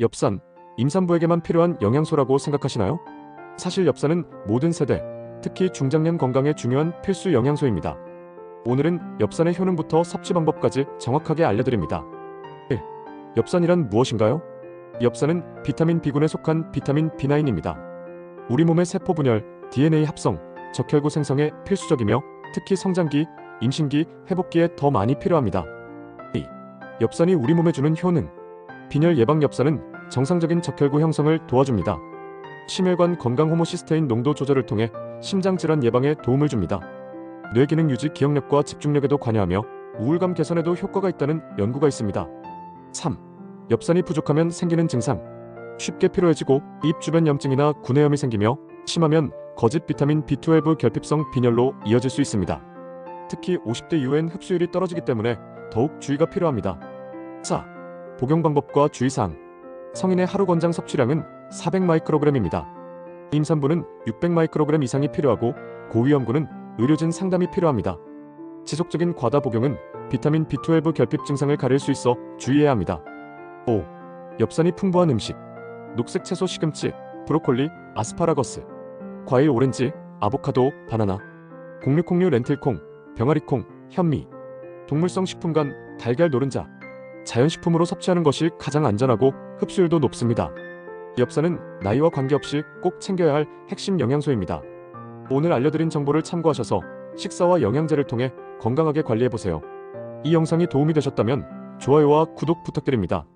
엽산, 임산부에게만 필요한 영양소라고 생각하시나요? 사실 엽산은 모든 세대, 특히 중장년 건강에 중요한 필수 영양소입니다. 오늘은 엽산의 효능부터 섭취 방법까지 정확하게 알려드립니다. 1. 엽산이란 무엇인가요? 엽산은 비타민 B군에 속한 비타민 B9입니다. 우리 몸의 세포 분열, DNA 합성, 적혈구 생성에 필수적이며 특히 성장기, 임신기, 회복기에 더 많이 필요합니다. 2. 엽산이 우리 몸에 주는 효능. 빈혈 예방 엽산은 정상적인 적혈구 형성을 도와줍니다. 심혈관 건강 호모시스테인 농도 조절을 통해 심장 질환 예방에 도움을 줍니다. 뇌 기능 유지 기억력과 집중력에도 관여하며 우울감 개선에도 효과가 있다는 연구가 있습니다. 3. 엽산이 부족하면 생기는 증상. 쉽게 피로해지고 입 주변 염증이나 구내염이 생기며 심하면 거짓 비타민 B12 결핍성 빈혈로 이어질 수 있습니다. 특히 50대 이후엔 흡수율이 떨어지기 때문에 더욱 주의가 필요합니다. 4. 복용 방법과 주의사항. 성인의 하루 권장 섭취량은 400마이크로그램입니다. 임산부는 600마이크로그램 이상이 필요하고 고위험군은 의료진 상담이 필요합니다. 지속적인 과다 복용은 비타민 B12 결핍 증상을 가릴 수 있어 주의해야 합니다. 5. 엽산이 풍부한 음식. 녹색 채소 시금치, 브로콜리, 아스파라거스, 과일 오렌지, 아보카도, 바나나, 곡류콩류 렌틸콩, 병아리콩, 현미, 동물성 식품간, 달걀 노른자, 자연식품으로 섭취하는 것이 가장 안전하고 흡수율도 높습니다. 엽산은 나이와 관계없이 꼭 챙겨야 할 핵심 영양소입니다. 오늘 알려드린 정보를 참고하셔서 식사와 영양제를 통해 건강하게 관리해보세요. 이 영상이 도움이 되셨다면 좋아요와 구독 부탁드립니다.